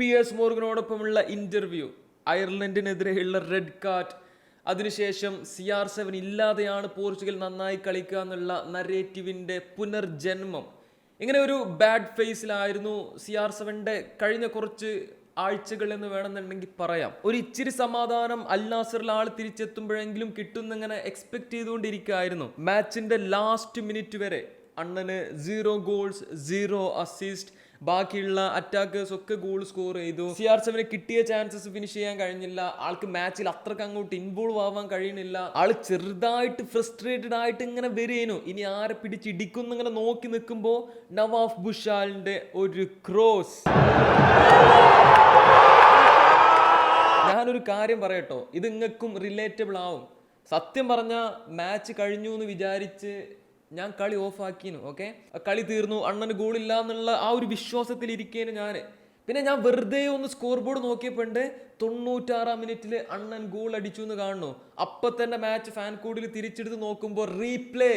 P S മോർഗനോടൊപ്പമുള്ള interview അയർലൻഡിനെതിരെയുള്ള red card. അതിനുശേഷം സി ആർ സെവൻ ഇല്ലാതെയാണ് പോർച്ചുഗൽ നന്നായി കളിക്കുക എന്നുള്ള നരേറ്റീവിന്റെ പുനർജന്മം. ഇങ്ങനെ ഒരു ബാഡ് ഫേസിലായിരുന്നു സി ആർ സെവന്റെ കഴിഞ്ഞ കുറച്ച് ആഴ്ചകൾ എന്ന് വേണമെന്നുണ്ടെങ്കിൽ പറയാം. ഒരു ഇച്ചിരി സമാധാനം അൽ നാസറിൽ ആൾ തിരിച്ചെത്തുമ്പോഴെങ്കിലും കിട്ടുന്നിങ്ങനെ എക്സ്പെക്ട് ചെയ്തുകൊണ്ടിരിക്കുകയായിരുന്നു. മാച്ചിന്റെ ലാസ്റ്റ് മിനിറ്റ് വരെ അണ്ണന് സീറോ ഗോൾസ് സീറോ അസിസ്റ്റ് ബാക്കിയുള്ള അറ്റാക്കേഴ്സ് ഒക്കെ ഗോൾ സ്കോർ ചെയ്തു. സി ആർ സെവന് കിട്ടിയ ചാൻസസ് ഫിനിഷ് ചെയ്യാൻ കഴിഞ്ഞില്ല. ആൾക്ക് മാച്ചിൽ അത്രയ്ക്ക് അങ്ങോട്ട് ഇൻവോൾവ് ആവാൻ കഴിയുന്നില്ല. ആൾ ചെറുതായിട്ട് ഫ്രസ്ട്രേറ്റഡ് ആയിട്ട് ഇങ്ങനെ വരികയും ഇനി ആരെ പിടിച്ചിടിക്കുന്നു ഇങ്ങനെ നോക്കി നിൽക്കുമ്പോൾ നവാഫ് ബുഷാലിന്റെ ഒരു ക്രോസ് ഞാനൊരു കാര്യം പറയട്ടോ. ഇത് നിങ്ങൾക്കും റിലേറ്റബിൾ ആവും. സത്യം പറഞ്ഞ മാച്ച് കഴിഞ്ഞു എന്ന് വിചാരിച്ച് ഞാൻ കളി ഓഫ് ആക്കിനു ഓക്കെ കളി തീർന്നു അണ്ണന് ഗോളില്ല എന്നുള്ള ആ ഒരു വിശ്വാസത്തിൽ ഇരിക്കേനു ഞാൻ. പിന്നെ ഞാൻ വെറുതെ ഒന്ന് സ്കോർ ബോർഡ് നോക്കിയപ്പോണ്ട് തൊണ്ണൂറ്റാറാം മിനിറ്റിൽ അണ്ണൻ ഗോൾ അടിച്ചു എന്ന് കാണുന്നു. അപ്പൊ തന്നെ മാച്ച് ഫാൻ കോഡിൽ തിരിച്ചെടുത്ത് നോക്കുമ്പോൾ റീപ്ലേ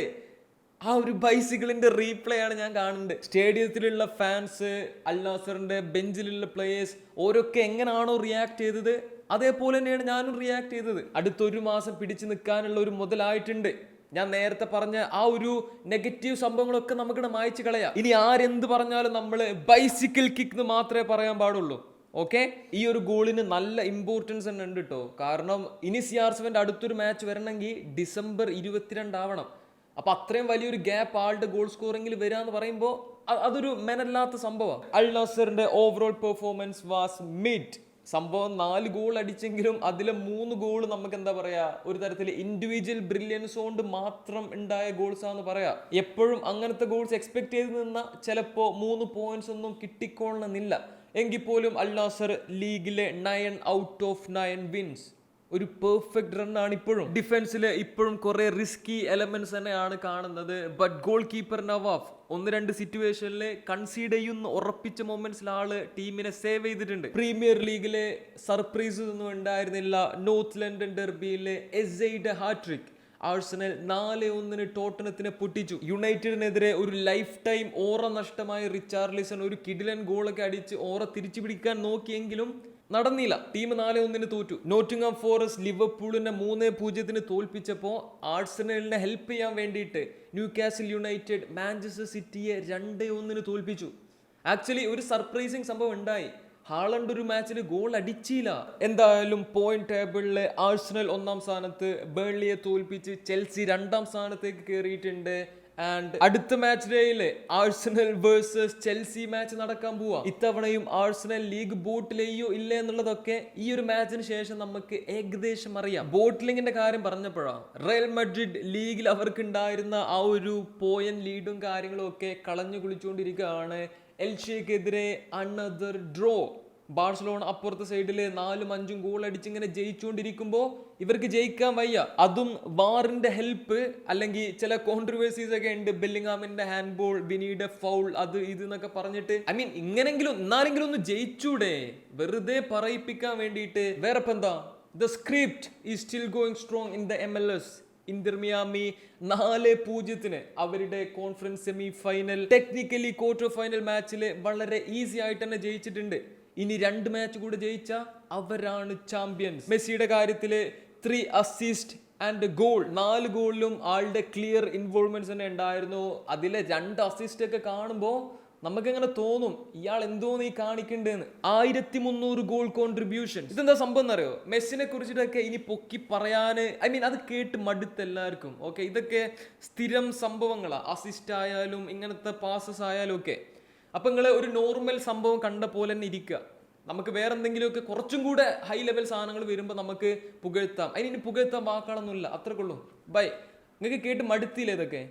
ആ ഒരു ബൈസിക്കിളിന്റെ റീപ്ലേ ആണ് ഞാൻ കാണുന്നത്. സ്റ്റേഡിയത്തിലുള്ള ഫാൻസ് അൽനാസറിന്റെ ബെഞ്ചിലുള്ള പ്ലേയേഴ്സ് ഓരോക്കെ എങ്ങനെയാണോ റിയാക്ട് ചെയ്തത് അതേപോലെ തന്നെയാണ് ഞാനും റിയാക്ട് ചെയ്തത്. അടുത്തൊരു മാസം പിടിച്ചു നിൽക്കാനുള്ള ഒരു മുതലായിട്ടുണ്ട്. ഞാൻ നേരത്തെ പറഞ്ഞ ആ ഒരു നെഗറ്റീവ് സംഭവങ്ങളൊക്കെ നമുക്കിടെ മായച്ചു കളയാം. ഇനി ആരെന്ത് പറഞ്ഞാലും നമ്മൾ ബൈസിക്കിൾ കിക്ക് മാത്രമേ പറയാൻ പാടുള്ളൂ. ഓക്കെ ഈ ഒരു ഗോളിന് നല്ല ഇമ്പോർട്ടൻസ് തന്നെ ഉണ്ട് കേട്ടോ കാരണം ഇനി സി ആർ സെവന്റെ അടുത്തൊരു മാച്ച് വരണമെങ്കിൽ ഡിസംബർ ഇരുപത്തിരണ്ടാവണം അപ്പൊ അത്രയും വലിയൊരു ഗ്യാപ്പ് ആളുടെ ഗോൾ സ്കോറിംഗിൽ വരിക എന്ന് പറയുമ്പോൾ അതൊരു മെനല്ലാത്ത സംഭവം. അൽ നസറിന്റെ ഓവറോൾ പെർഫോമൻസ് വാസ് മിഡ് സംഭവം നാല് ഗോൾ അടിച്ചെങ്കിലും അതിലെ മൂന്ന് ഗോൾ നമുക്ക് എന്താ പറയാ ഒരു തരത്തിൽ ഇൻഡിവിജ്വൽ ബ്രില്യൻസ് കൊണ്ട് മാത്രം ഉണ്ടായ ഗോൾസ് ആണെന്ന് പറയാം. എപ്പോഴും അങ്ങനത്തെ ഗോൾസ് എക്സ്പെക്ട് ചെയ്ത് നിന്ന ചിലപ്പോ മൂന്ന് പോയിന്റ്സ് ഒന്നും കിട്ടിക്കൊള്ളണമെന്നില്ല. എങ്കിൽ പോലും അൽ നാസർ ലീഗിലെ nine out of nine wins ഒരു പെർഫെക്റ്റ് റൺ ആണ് ഇപ്പോഴും. ഡിഫൻസിൽ ഇപ്പോഴും കുറേ റിസ്കി എലമെന്റ്സ് തന്നെയാണ് കാണുന്നത്. ബട്ട് ഗോൾ കീപ്പർ നവാഫ് ഒന്ന് രണ്ട് സിറ്റുവേഷനിൽ കൺസീഡ് ചെയ്യുന്ന ഉറപ്പിച്ച മൊമെന്റ്സിൽ ആൾ ടീമിനെ സേവ് ചെയ്തിട്ടുണ്ട്. പ്രീമിയർ ലീഗിലെ സർപ്രൈസ് ഒന്നും ഉണ്ടായിരുന്നില്ല. നോർത്ത് ലണ്ടൻ ഡെർബിയിലെ എസ് ഹാട്രിക് ആഴ്സണൽ നാല് ഒന്നിന് ടോട്ടനത്തിനെ പൊട്ടിച്ചു. യുണൈറ്റഡിനെതിരെ ഒരു ലൈഫ് ടൈം ഓറ നഷ്ടമായ റിച്ചാർലിസൺ ഒരു കിഡിലൻ ഗോളൊക്കെ അടിച്ച് ഓറ തിരിച്ചു പിടിക്കാൻ നോക്കിയെങ്കിലും നടന്നില്ല. ടീം നാല് ഒന്നിന് തോറ്റു. നോട്ടിംഗം ഫോറസ്റ്റ് ലിവർപൂളിനെ മൂന്ന് പൂജ്യത്തിന് തോൽപ്പിച്ചപ്പോൾ ആഴ്സണലിനെ ഹെൽപ്പ് ചെയ്യാൻ വേണ്ടിയിട്ട് ന്യൂ കാസിൽ യുണൈറ്റഡ് മാഞ്ചസ്റ്റർ സിറ്റിയെ രണ്ട് ഒന്നിന് തോൽപ്പിച്ചു. ആക്ച്വലി ഒരു സർപ്രൈസിങ് സംഭവം ഉണ്ടായി. ഹാളണ്ട് ഒരു മാച്ചിൽ ഗോൾ അടിച്ചില്ല. എന്തായാലും പോയിന്റ് ടേബിളിലെ ആഴ്സണൽ ഒന്നാം സ്ഥാനത്ത് ബേർലിയെ തോൽപ്പിച്ച് ചെൽസി രണ്ടാം സ്ഥാനത്തേക്ക് കയറിയിട്ടുണ്ട് ആൻഡ് അടുത്ത മാച്ച് ഡേയിൽ ആഴ്സണൽ വേഴ്സസ് ചെൽസി മാച്ച് നടക്കാൻ പോവാ. ഇത്തവണയും ആഴ്സണൽ ലീഗ് ബോട്ടിലെയോ ഇല്ലേ എന്നുള്ളതൊക്കെ ഈ ഒരു മാച്ചിന് ശേഷം നമുക്ക് ഏകദേശം അറിയാം. ബോട്ടിലിങ്ങിന്റെ കാര്യം പറഞ്ഞപ്പോഴാണ് റയൽ മഡ്രിഡ് ലീഗിൽ അവർക്ക് ഉണ്ടായിരുന്ന ആ ഒരു പോയൻ ലീഡും കാര്യങ്ങളും ഒക്കെ കളഞ്ഞു കുളിച്ചുകൊണ്ടിരിക്കുകയാണ് എൽഷയ്ക്കെതിരെ അണദർ ഡ്രോ ബാഴ്സലോൺ അപ്പുറത്തെ സൈഡിൽ നാലും അഞ്ചും ഗോൾ അടിച്ച് ഇങ്ങനെ ജയിച്ചുകൊണ്ടിരിക്കുമ്പോൾ ഇവർക്ക് ജയിക്കാൻ വയ്യ. അതും വാറിന്റെ ഹെൽപ്പ് അല്ലെങ്കിൽ ചില കോൺട്രവേഴ്സീസ് ഒക്കെ ഉണ്ട്. ബെല്ലിങ്ങാമിന്റെ ഹാൻഡ് ബോൾ ബിനിയുടെ ഫൗൾ അത് ഇത് എന്നൊക്കെ പറഞ്ഞിട്ട്. ഐ മീൻ ഇങ്ങനെങ്കിലും എന്നാലെങ്കിലും ഒന്ന് ജയിച്ചൂടെ. വെറുതെ പറയിപ്പിക്കാൻ വേണ്ടിയിട്ട്. വേറെ എന്താ? The script is still going strong in the M L S Inter Miami നാല് പൂജ്യത്തിന് അവരുടെ conference semi final technically quarter final മാച്ചിൽ വളരെ ഈസി ആയിട്ട് തന്നെ ജയിച്ചിട്ടുണ്ട്. ഇനി രണ്ട് മാച്ച് കൂടെ ജയിച്ച അവരാണ് ചാമ്പ്യൻസ് മെസ്സിയുടെ കാര്യത്തിൽ ത്രീ അസിസ്റ്റ് ആൻഡ് ഗോൾ നാല് ഗോളിലും ആളുടെ ക്ലിയർ ഇൻവോൾവ്മെന്റ്സ് തന്നെ ഉണ്ടായിരുന്നു. അതിലെ രണ്ട് അസിസ്റ്റ് ഒക്കെ കാണുമ്പോൾ നമുക്കെങ്ങനെ തോന്നും ഇയാൾ എന്തോ നീ കാണിക്കണ്ടെന്ന്? ആയിരത്തി മുന്നൂറ് ഗോൾ കോൺട്രിബ്യൂഷൻ ഇതെന്താ സംഭവം എന്നറിയോ? മെസ്സിനെ കുറിച്ചിട്ടൊക്കെ ഇനി പൊക്കി പറയാന് ഐ മീൻ അത് കേട്ട് മടുത്ത് എല്ലാവർക്കും ഓക്കെ? ഇതൊക്കെ സ്ഥിരം സംഭവങ്ങളാണ് അസിസ്റ്റ് ആയാലും ഇങ്ങനത്തെ പാസസ് ആയാലും ഒക്കെ. അപ്പൊ നിങ്ങൾ ഒരു നോർമൽ സംഭവം കണ്ട പോലെ തന്നെ ഇരിക്കുക. നമുക്ക് വേറെ എന്തെങ്കിലുമൊക്കെ കുറച്ചും കൂടെ ഹൈ ലെവൽ സാധനങ്ങൾ വരുമ്പോൾ നമുക്ക് പുകഴ്ത്താം. അതിന് ഇനി പുകഴ്ത്താൻ വാക്കാളൊന്നുമില്ല. അത്രക്കുള്ളൂ. ബൈ. നിങ്ങൾക്ക് കേട്ട് മടുത്തില്ലേ ഇതൊക്കെ?